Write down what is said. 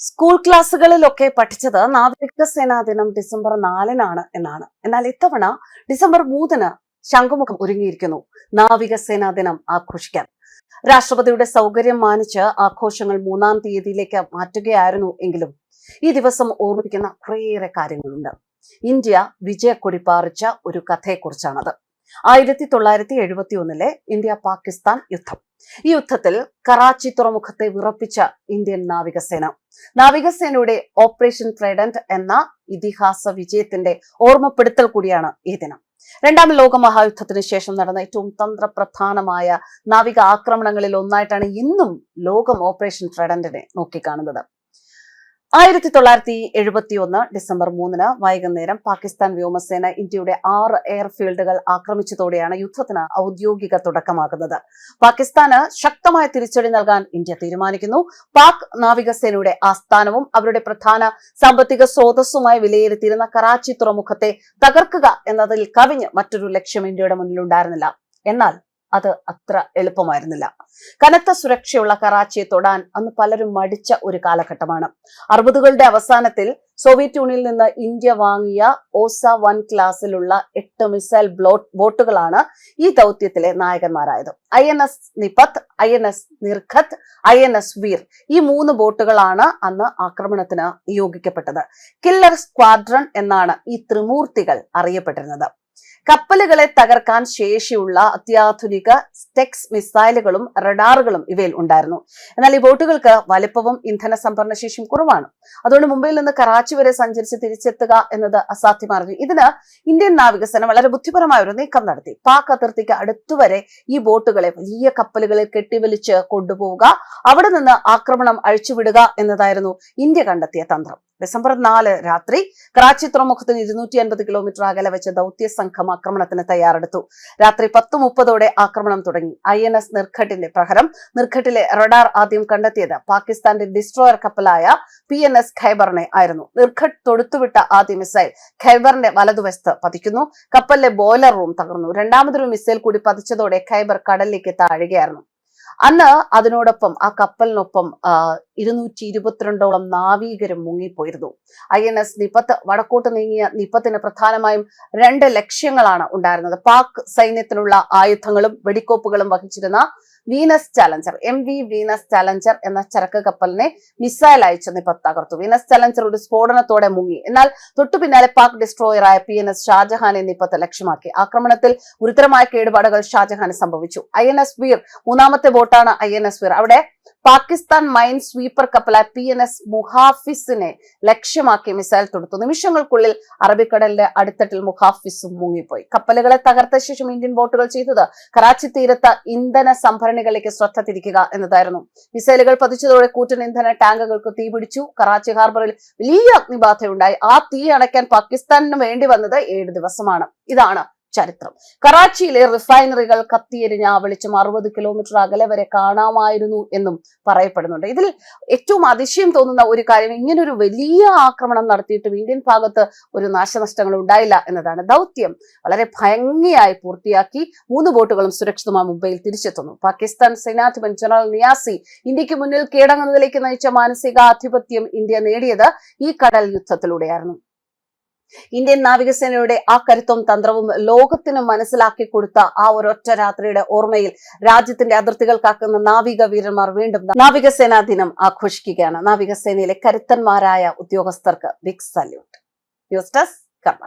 School ക്ലാസ്സുകളിലൊക്കെ പഠിച്ചത് നാവികസേനാ ദിനം ഡിസംബർ നാലിനാണ് എന്നാണ്. എന്നാൽ ഇത്തവണ ഡിസംബർ മൂന്നിന് ശംഖുമുഖം ഒരുങ്ങിയിരിക്കുന്നു നാവികസേനാ ദിനം ആഘോഷിക്കാൻ. രാഷ്ട്രപതിയുടെ സൗകര്യം മാനിച്ച് ആഘോഷങ്ങൾ മൂന്നാം തീയതിയിലേക്ക് മാറ്റുകയായിരുന്നു എങ്കിലും ഈ ദിവസം ഓർമ്മിപ്പിക്കുന്ന കുറേയേറെ കാര്യങ്ങളുണ്ട്. ഇന്ത്യ വിജയക്കൊടി പാറിച്ച ഒരു കഥയെക്കുറിച്ചാണത്. ആയിരത്തി തൊള്ളായിരത്തി എഴുപത്തി ഒന്നിലെ ഇന്ത്യ പാകിസ്ഥാൻ യുദ്ധം. ഈ യുദ്ധത്തിൽ കറാച്ചി തുറമുഖത്തെ വിറപ്പിച്ച ഇന്ത്യൻ നാവികസേന. നാവികസേനയുടെ ഓപ്പറേഷൻ ട്രൈഡന്റ് എന്ന ഇതിഹാസ വിജയത്തിന്റെ ഓർമ്മപ്പെടുത്തൽ കൂടിയാണ് ഈ ദിനം. രണ്ടാം ലോക മഹായുദ്ധത്തിന് ശേഷം നടന്ന ഏറ്റവും തന്ത്രപ്രധാനമായ നാവിക ആക്രമണങ്ങളിൽ ഒന്നായിട്ടാണ് ഇന്നും ലോകം ഓപ്പറേഷൻ ട്രൈഡന്റിനെ നോക്കിക്കാണുന്നത്. ആയിരത്തി തൊള്ളായിരത്തി എഴുപത്തി ഒന്ന് ഡിസംബർ മൂന്നിന് വൈകുന്നേരം പാകിസ്ഥാൻ വ്യോമസേന ഇന്ത്യയുടെ ആറ് എയർഫീൽഡുകൾ ആക്രമിച്ചതോടെയാണ് യുദ്ധത്തിന് ഔദ്യോഗിക തുടക്കമാകുന്നത്. പാകിസ്ഥാന് ശക്തമായ തിരിച്ചടി നൽകാൻ ഇന്ത്യ തീരുമാനിക്കുന്നു. പാക് നാവികസേനയുടെ ആസ്ഥാനവും അവരുടെ പ്രധാന സാമ്പത്തിക സ്രോതസ്സുമായി വിലയിരുത്തിയിരുന്ന കറാച്ചി തുറമുഖത്തെ തകർക്കുക എന്നതിൽ കവിഞ്ഞ് മറ്റൊരു ലക്ഷ്യം ഇന്ത്യയുടെ മുന്നിലുണ്ടായിരുന്നില്ല. എന്നാൽ അത് അത്ര എളുപ്പമായിരുന്നില്ല. കനത്ത സുരക്ഷയുള്ള കറാച്ചിയെ തൊടാൻ അന്ന് പലരും മടിച്ച ഒരു കാലഘട്ടമാണ്. അറുപതുകളുടെ അവസാനത്തിൽ സോവിയറ്റ് യൂണിയനിൽ നിന്ന് ഇന്ത്യ വാങ്ങിയ ഓസ വൺ ക്ലാസ്സിലുള്ള എട്ട് മിസൈൽ ബോട്ടുകളാണ് ഈ ദൗത്യത്തിലെ നായകന്മാരായത്. I N S Nipat I N S Nirghat I N S Veer ഈ മൂന്ന് ബോട്ടുകളാണ് അന്ന് ആക്രമണത്തിന് നിയോഗിക്കപ്പെട്ടത്. കില്ലർ സ്ക്വാഡ്രൺ എന്നാണ് ഈ ത്രിമൂർത്തികൾ അറിയപ്പെട്ടിരുന്നത്. കപ്പലുകളെ തകർക്കാൻ ശേഷിയുള്ള അത്യാധുനിക സ്റ്റെക്സ് മിസൈലുകളും റഡാറുകളും ഇവയിൽ ഉണ്ടായിരുന്നു. എന്നാൽ ഈ ബോട്ടുകൾക്ക് വലിപ്പവും ഇന്ധന സംഭരണ ശേഷിയും കുറവാണ്. അതുകൊണ്ട് മുംബൈയിൽ നിന്ന് കറാച്ചി വരെ സഞ്ചരിച്ച് തിരിച്ചെത്തുക എന്നത് അസാധ്യമായിരുന്നു. ഇതിന് ഇന്ത്യൻ നാവികസേന വളരെ ബുദ്ധിപരമായ ഒരു നീക്കം നടത്തി. പാക് അതിർത്തിക്ക് അടുത്തുവരെ ഈ ബോട്ടുകളെ വലിയ കപ്പലുകളിൽ കെട്ടിവലിച്ച് കൊണ്ടുപോവുക അവിടെ നിന്ന് ആക്രമണം അഴിച്ചുവിടുക എന്നതായിരുന്നു ഇന്ത്യ കണ്ടെത്തിയ തന്ത്രം. ഡിസംബർ നാല് രാത്രി കറാച്ചി തുറമുഖത്ത് ഇരുന്നൂറ്റി അൻപത് കിലോമീറ്റർ അകലെ വെച്ച് ദൗത്യ സംഘം ആക്രമണത്തിന് തയ്യാറെടുത്തു. രാത്രി പത്ത് മുപ്പതോടെ ആക്രമണം തുടങ്ങി. ഐ എൻ എസ് നിർഘട്ടിന്റെ പ്രഹരം നിർഘട്ടിലെ റഡാർ ആദ്യം കണ്ടെത്തിയത് പാകിസ്ഥാന്റെ ഡിസ്ട്രോയർ കപ്പലായ പി എൻ എസ് ഖൈബറിനെ ആയിരുന്നു. നിർഘട്ട് തൊടുത്തുവിട്ട ആദ്യ മിസൈൽ ഖൈബറിന്റെ വലതുവശത്ത് പതിക്കുന്നു. കപ്പലിലെ ബോയിലർ റൂം തകർന്നു. രണ്ടാമതൊരു മിസൈൽ കൂടി പതിച്ചതോടെ ഖൈബർ കടലിലേക്ക് താഴുകയായിരുന്നു. അന്ന് അതിനോടൊപ്പം ആ കപ്പലിനൊപ്പം ഇരുന്നൂറ്റി ഇരുപത്തിരണ്ടോളം നാവീകരും മുങ്ങിപ്പോയിരുന്നു. ഐ എൻ എസ് നിപത്ത് വടക്കോട്ട് നീങ്ങിയ നിപത്തിന് പ്രധാനമായും രണ്ട് ലക്ഷ്യങ്ങളാണ് ഉണ്ടായിരുന്നത്. പാക് സൈന്യത്തിനുള്ള ആയുധങ്ങളും വെടിക്കോപ്പുകളും വഹിച്ചിരുന്ന Venus Challenger M V Venus Challenger എന്ന ചരക്ക് കപ്പലിനെ മിസൈൽ അയച്ചെന്ന് ഇപ്പൊ തകർത്തു. വീനസ് ചാലഞ്ചർ ഒരു സ്ഫോടനത്തോടെ മുങ്ങി. എന്നാൽ തൊട്ടു പിന്നാലെ പാക് ഡിസ്ട്രോയറായ പി എൻ എസ് ഷാജഹാനെ നിപത്ത് ലക്ഷ്യമാക്കി. ആക്രമണത്തിൽ ഗുരുതരമായ കേടുപാടുകൾ ഷാജഹാന് സംഭവിച്ചു. ഐ എൻ എസ് വീർ മൂന്നാമത്തെ ബോട്ടാണ് ഐ എൻ എസ് വീർ അവിടെ പാകിസ്ഥാൻ മൈൻ സ്വീപ്പർ കപ്പലായ പി എൻ എസ് മുഹാഫിസിനെ ലക്ഷ്യമാക്കി മിസൈൽ തൊടുത്തു. നിമിഷങ്ങൾക്കുള്ളിൽ അറബിക്കടലിന്റെ അടിത്തട്ടിൽ മുഹാഫിസും മുങ്ങിപ്പോയി. കപ്പലുകളെ തകർത്ത ശേഷം ഇന്ത്യൻ ബോട്ടുകൾ ചെയ്തത് കറാച്ചി തീരത്ത് ഇന്ധന സംഭരണികളിലേക്ക് ശ്രദ്ധ തിരിക്കുക എന്നതായിരുന്നു. മിസൈലുകൾ പതിച്ചതോടെ കൂറ്റൻ ഇന്ധന ടാങ്കുകൾക്ക് തീപിടിച്ചു. കറാച്ചി ഹാർബറിൽ വലിയ അഗ്നിബാധയുണ്ടായി. ആ തീ അണയ്ക്കാൻ പാകിസ്ഥാനിന് വേണ്ടി വന്നത് ഏഴ് ദിവസമാണ്. ഇതാണ് ചരിത്രം. കറാച്ചിയിലെ റിഫൈനറികൾ കത്തിയെരിഞ്ഞ വെളിച്ചം അറുപത് കിലോമീറ്റർ അകലെ വരെ കാണാമായിരുന്നു എന്നും പറയപ്പെടുന്നുണ്ട്. ഇതിൽ ഏറ്റവും അതിശയം തോന്നുന്ന ഒരു കാര്യം ഇങ്ങനൊരു വലിയ ആക്രമണം നടത്തിയിട്ടും ഇന്ത്യൻ ഭാഗത്ത് ഒരു നാശനഷ്ടങ്ങൾ ഉണ്ടായില്ല എന്നതാണ്. ദൗത്യം വളരെ ഭംഗിയായി പൂർത്തിയാക്കി മൂന്ന് ബോട്ടുകളും സുരക്ഷിതമായി മുംബൈയിൽ തിരിച്ചെത്തുന്നു. പാകിസ്ഥാൻ സേനാധിപൻ ജനറൽ നിയാസി ഇന്ത്യയ്ക്ക് മുന്നിൽ കീഴടങ്ങുന്നതിലേക്ക് നയിച്ച മാനസികാധിപത്യം ഇന്ത്യ നേടിയത് ഈ കടൽ യുദ്ധത്തിലൂടെയായിരുന്നു. ഇന്ത്യൻ നാവികസേനയുടെ ആ കരുത്തും തന്ത്രവും ലോകത്തിന് മനസ്സിലാക്കി കൊടുത്ത ആ ഒരൊറ്റ രാത്രിയുടെ ഓർമ്മയിൽ രാജ്യത്തിന്റെ അതിർത്തികൾ കാക്കുന്ന നാവിക വീരന്മാർ വീണ്ടും നാവികസേനാ ദിനം ആഘോഷിക്കുകയാണ്. നാവികസേനയിലെ കരുത്തന്മാരായ ഉദ്യോഗസ്ഥർക്ക് ബിഗ് സല്യൂട്ട്. ന്യൂസ് ഡെസ്ക് കർമ്മ